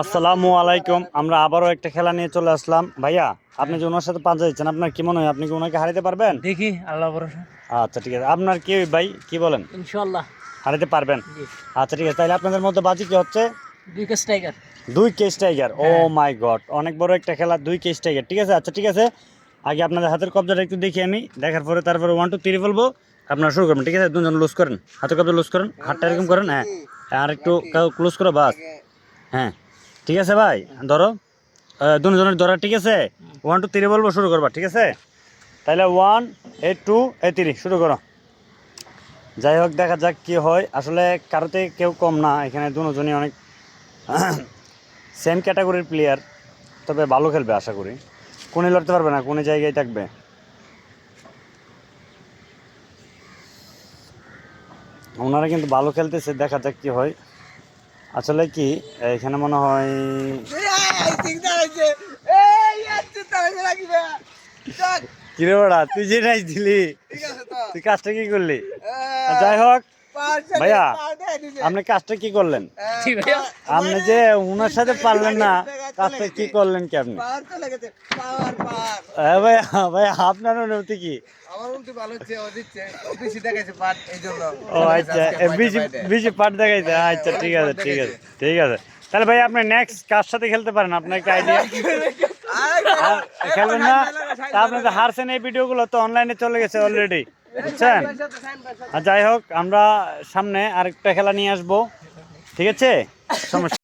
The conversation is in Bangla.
আসসালামু আলাইকুম। আমরা আবারও একটা খেলা নিয়ে চলে আসলাম। ভাইয়া আপনি যে ওনার সাথে পাঞ্জা দিচ্ছেন আপনার কি মনে হয়? আপনি কি ওনাকে হারাতে পারবেন? দেখি আল্লাহ ভরসা। আচ্ছা ঠিক আছে। আপনার কি ভাই? কি বলেন? ইনশাল্লাহ হারাতে পারবেন? আচ্ছা ঠিক আছে। তাহলে আপনাদের মধ্যে বাজি কি হচ্ছে? দুই কেস টাইগার দুই case tiger oh my god অনেক বড় একটা খেলা দুই কেস টাইগার ঠিক আছে? আচ্ছা ঠিক আছে। আগে আপনাদের হাতের কবজাটা একটু দেখি আমি। দেখার পরে তারপরে ওয়ান টু থ্রি বলব। আপনারা শুরু করবেন ঠিক আছে? দুজন লুজ করেন। হাতের কবজা লুজ করেন। হাতটা এরকম করেন হ্যাঁ। আর একটু ক্লোজ করো বাস। হ্যাঁ। ঠিক আছে ভাই ধরো দুজনের ধরা ঠিক আছে? ওয়ান টু থ্রি বলব শুরু করবা ঠিক আছে? তাহলে one A two A three শুরু করো। যাই হোক দেখা যাক কি হয়। আসলে কারোতে কেউ কম না এখানে দুজনই অনেক সেম ক্যাটাগরির প্লেয়ার তবে ভালো খেলবে আশা করি। কোনে লড়তে পারবে না কোনে জায়গায় থাকবে? ওনারা কিন্তু ভালো খেলতেছে দেখা যাক কি হয়। আসলে কি এখানে মনে হয় কিরে বড়া তুই যে নাই দিলি তুই কাজটা কি করলি? যাই হোক ভাইয়া আপনি কাজটা কি করলেন? আপনি যে উনার সাথে পারলেন না কাজটা কি করলেন কি আপনি? হ্যাঁ ভাইয়া ভাইয়া আপনার অনুভূতি কি? ও আচ্ছা এ বিজি বিজি পার্ট দেখাইতে আচ্ছা ঠিক আছে ঠিক আছে ঠিক আছে। তাহলে ভাই আপনি নেক্সট কার সাথে খেলতে পারেন? আপনার একটা আইডিয়া খেলবেন না? তা আপনি তো হারছেন এই ভিডিওগুলো তো অনলাইনে চলে গেছে অলরেডি বুঝছেন? আর যাই হোক আমরা সামনে আরেকটা খেলা নিয়ে আসব ঠিক আছে? সমস্যা